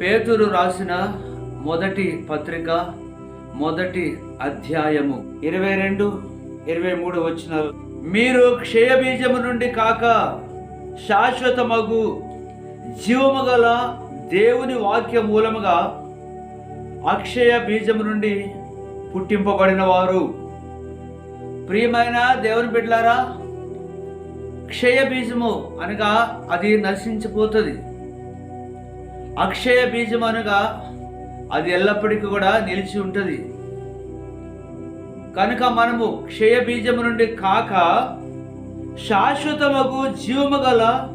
పేతురు రాసిన మొదటి పత్రిక మొదటి అధ్యాయము. ఇరవై రెండు ఇరవై మూడు వచ్చిన మీరు క్షయబీజము నుండి కాక శాశ్వతమగు జీవము గల దేవుని వాక్య మూలముగా అక్షయ బీజము నుండి పుట్టింపబడిన వారు ప్రియమైన దేవుని బిడ్డలారా క్షయ బీజము అనగా అది నశించిపోతుంది. అక్షయ బీజం అనగా అది ఎల్లప్పటికీ కూడా నిలిచి ఉంటుంది. కనుక మనము క్షయ బీజము నుండి కాక శాశ్వతమగు జీవము గల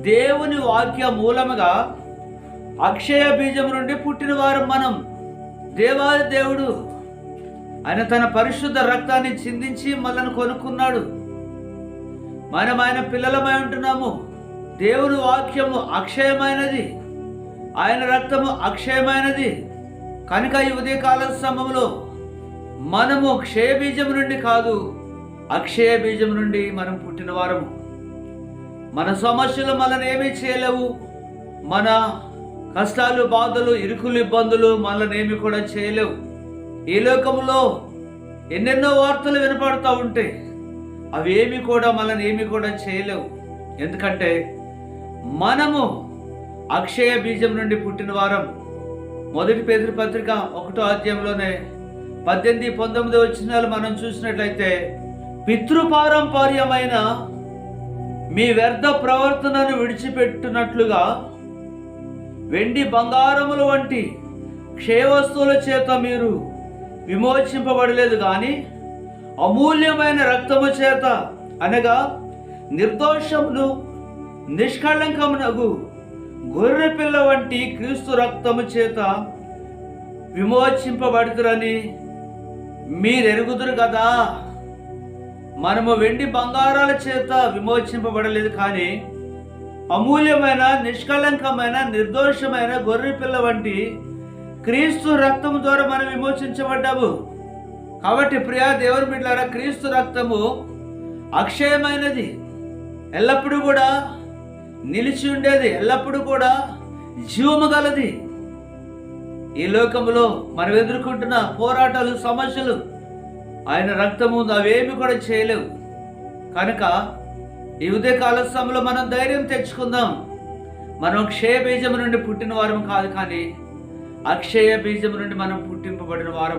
దేవుని వాక్య మూలముగా అక్షయ బీజము నుండి పుట్టిన వారం మనం దేవాది దేవుడు ఆయన తన పరిశుద్ధ రక్తాన్ని చిందించి మనల్ని కొనుక్కున్నాడు. మనం ఆయన పిల్లలమై ఉంటున్నాము. దేవుని వాక్యము అక్షయమైనది. ఆయన రక్తము అక్షయమైనది. కనుక ఈ ఉదయకాల సమయంలో మనము క్షయబీజం నుండి కాదు అక్షయ బీజం నుండి మనం పుట్టిన వారము. మన సమస్యలు మనల్ని ఏమీ చేయలేవు. మన కష్టాలు బాధలు ఇరుకులు ఇబ్బందులు మనల్ని ఏమి కూడా చేయలేవు. ఈ లోకంలో ఎన్నెన్నో వార్తలు వినపడతా ఉంటే అవి ఏమి కూడా మనల్ని ఏమి కూడా చేయలేవు. ఎందుకంటే మనము అక్షయ బీజం నుండి పుట్టిన వారం మొదటి పేదరి పత్రిక ఒకటో అధ్యాయంలోనే పద్దెనిమిది పంతొమ్మిది వచ్చినాలు మనం చూసినట్లయితే పితృపారంపర్యమైన మీ వ్యర్థ ప్రవర్తనను విడిచిపెట్టినట్లుగా వెండి బంగారముల వంటి క్షయవస్తువుల చేత మీరు విమోచింపబడలేదు కానీ అమూల్యమైన రక్తము చేత అనగా నిర్దోషమును నిష్కళంకమునగు గొర్రె పిల్ల వంటి క్రీస్తు రక్తము చేత విమోచింపబడుతురని మీరెరుగుదురు కదా? మనము వెండి బంగారాల చేత విమోచింపబడలేదు కానీ అమూల్యమైన నిష్కళంకమైన నిర్దోషమైన గొర్రెపిల్ల వంటి క్రీస్తు రక్తము ద్వారా మనం విమోచించబడ్డాము. కాబట్టి ప్రియా దేవుని బిడ్డారా క్రీస్తు రక్తము అక్షయమైనది. ఎల్లప్పుడూ కూడా నిలిచి ఉండేది ఎల్లప్పుడూ కూడా జీవము గలది. ఈ లోకంలో మనం ఎదుర్కొంటున్న పోరాటాలు సమస్యలు ఆయన రక్తము అవేమి కూడా చేయలేవు. కనుక ఈ ఉదయ కాల మనం ధైర్యం తెచ్చుకుందాం. మనం క్షయ బీజం నుండి పుట్టిన వారం కాదు కానీ అక్షయ బీజం నుండి మనం పుట్టింపబడిన వారం